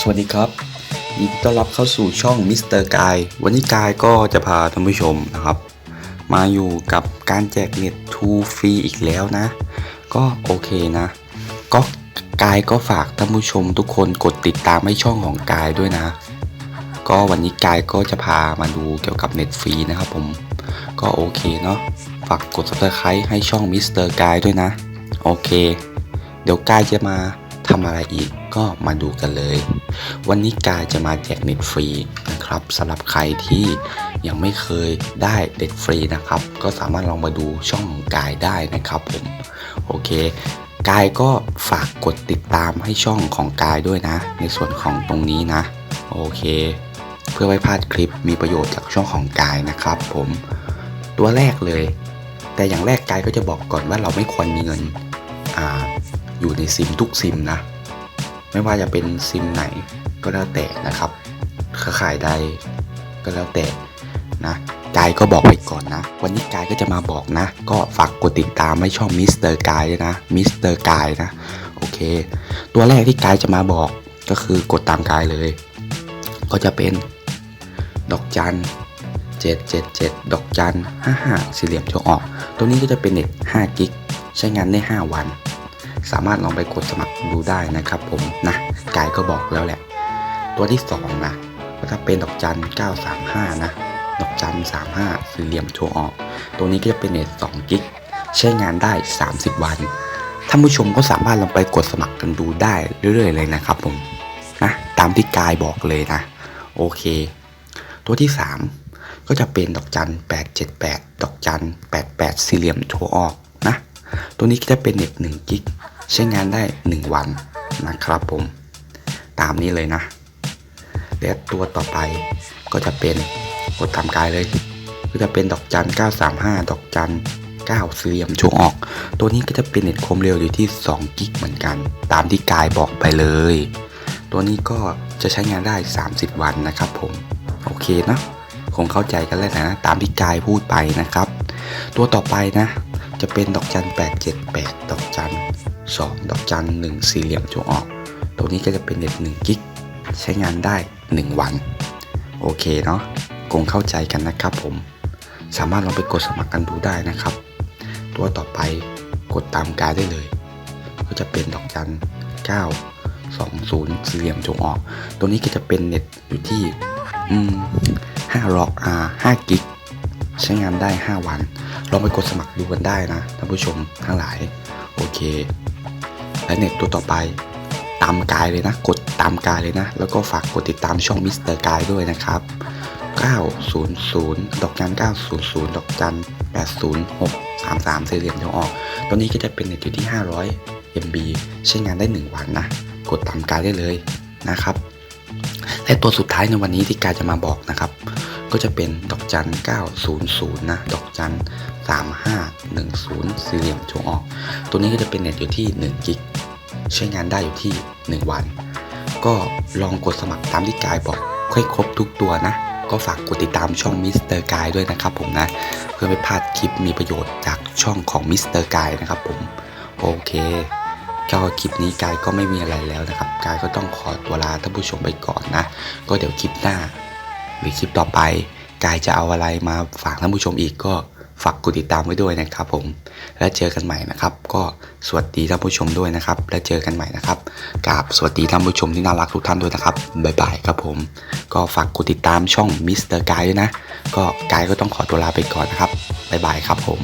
สวัสดีครับยินดีต้อนรับเข้าสู่ช่องมิสเตอร์กายวันนี้กายก็จะพาท่านผู้ชมนะครับ มาอยู่กับการแจกเน็ตทูฟรีอีกแล้วนะ ก็โอเคนะ ก็กายก็ฝากท่านผู้ชมทุกคนกดติดตามให้ช่องของกายด้วยนะ ก็วันนี้กายก็จะพามาดูเกี่ยวกับเน็ตฟรีนะครับผมก็โอเคเนาะฝากกด subscribe ให้ช่องมิสเตอร์กายด้วยนะ โอเค เดี๋ยวกายจะมาทำอะไรอีกก็มาดูกันเลย วันนี้กายจะมาแจกเน็ตฟรีนะครับสำหรับใครที่ยังไม่เคยได้เน็ตฟรีนะครับ ก็สามารถลองมาดูช่องของกายได้นะครับผมโอเคกายก็ฝากกดติดตามให้ช่องของกายด้วยนะ ในส่วนของตรงนี้นะ โอเค เพื่อไม่พลาดคลิปมีประโยชน์จากช่องของกายนะครับ ผมตัวแรกเลย แต่อย่างแรกกายก็จะบอกก่อนว่าเราไม่ควรมีเงินออยู่ในซิมทุกซิมนะ ไม่ว่าจะเป็นซิมไหนก็แล้วแต่นะครับเครือข่ายใดก็แล้วแต่นะกายก็บอกไปก่อนนะ วันนี้กายก็จะมาบอกนะ ก็ฝากกดติดตามให้ช่องมิสเตอร์กายนะมิสเตอร์กายนะโอเค ตัวแรกที่กายจะมาบอกก็คือกดตามกายเลย ก็จะเป็น ดอกจัน777 ดอกจัน55สี่เหลี่ยมตัวออก ตัวนี้ก็จะเป็นเน็ต5กิก ใช้งานได้ 5 วัน สามารถลองไปกดสมัครดูได้นะครับผมนะกายก็บอกแล้วแหละ ตัวที่2นะก็ถ้าเป็นดอกจัน 935 นะ ดอกจัน 35 สี่เหลี่ยมโชว์ออก ตัวนี้ก็จะเป็นเน็ต2กิกใช้งานได้ 30 วันท่านผู้ชมก็สามารถลองไปกดสมัครกันดูได้เรื่อยๆเลยนะครับผมนะตามที่กายบอกเลยนะ โอเค ตัวที่ 3 ก็จะเป็นดอกจัน 878 ดอกจัน 88 สี่เหลี่ยมโชว์ออกนะ ตัวนี้ก็จะเป็นเน็ต1กิก ใช้งานได้ 1 วันนะครับผม ตามนี้เลยนะ และตัวต่อไปก็จะเป็นกดตามกายเลย ก็จะเป็นดอกจัน 935 ดอกจัน9สี่เหลี่ยมโชว์ออก ตัวนี้ก็จะเป็นเน็ตคมเร็วอยู่ที่2กิกเหมือนกัน ตามที่กายบอกไปเลย ตัวนี้ก็จะใช้งานได้ 30 วันนะครับผม โอเคนะคงเข้าใจกันแล้วนะ ตามที่กายพูดไปนะครับ ตัวต่อไปนะ จะเป็นดอกจัน 878 ดอกจัน 2 ดอกจัน1สี่เหลี่ยมโชว์ออกตัวนี้ก็จะเป็นเน็ต1กิกใช้งานได้ 1 วัน โอเคเนาะคงเข้าใจกันนะครับผม สามารถลองไปกดสมัครกันดูได้นะครับ ตัวต่อไปกดตามกายได้เลย ก็จะเป็นดอกจัน9 20สี่เหลี่ยมจงออก ตัวนี้ก็จะเป็นเน็ตอยู่ที่อืม5ร็อกอ่า5กิกใช้งานได้ 5 วัน ลองไปกดสมัครดูกันได้นะท่านผู้ชมทั้งหลาย โอเค และเน็ตตัวต่อไป ตามกายเลยนะ กดตามกายเลยนะ แล้วก็ฝากกดติดตามช่องมิสเตอร์กายด้วยนะครับ 900 ดอกจัน900 ดอกจัน806 33สี่เหลี่ยมจงออกตัวนี้ก็จะเป็นเน็ตอยู่ที่ 500 MB ใช้งานได้ 1 วันนะ กดตามกายได้เลยนะครับ และตัวสุดท้ายในวันนี้ที่กายจะมาบอกนะครับ ก็จะเป็นดอกจัน 900 นะ ดอกจัน 3510 สี่เหลี่ยมชว์ออก ตัวนี้ก็จะเป็นเน็ตอยู่ที่1กิกใช้งานได้อยู่ที่ 1 วัน ก็ลองกดสมัครตามที่กายบอกค่อยครบทุกตัวนะ ก็ฝากกดติดตามช่องมิสเตอร์กายด้วยนะครับผมนะ เพื่อไม่พลาดคลิปมีประโยชน์จากช่องของมิสเตอร์กายนะครับผม โอเคก็คลิปนี้กายก็ไม่มีอะไรแล้วนะครับ กายก็ต้องขอตัวลาท่านผู้ชมไปก่อนนะ ก็เดี๋ยวคลิปหน้า หรือคลิปต่อไป กายจะเอาอะไรมาฝากท่านผู้ชมอีกก็ฝากกดติดตามไว้ด้วยนะครับผม และเจอกันใหม่นะครับ ก็สวัสดีท่านผู้ชมด้วยนะครับ และเจอกันใหม่นะครับกราบสวัสดีท่านผู้ชมที่น่ารักทุกท่านด้วยนะครับบ๊ายบายครับผม ก็ฝากกดติดตามช่องมิสเตอร์กายด้วยนะ ก็กายก็ต้องขอตัวลาไปก่อนนะครับบ๊ายบายครับผม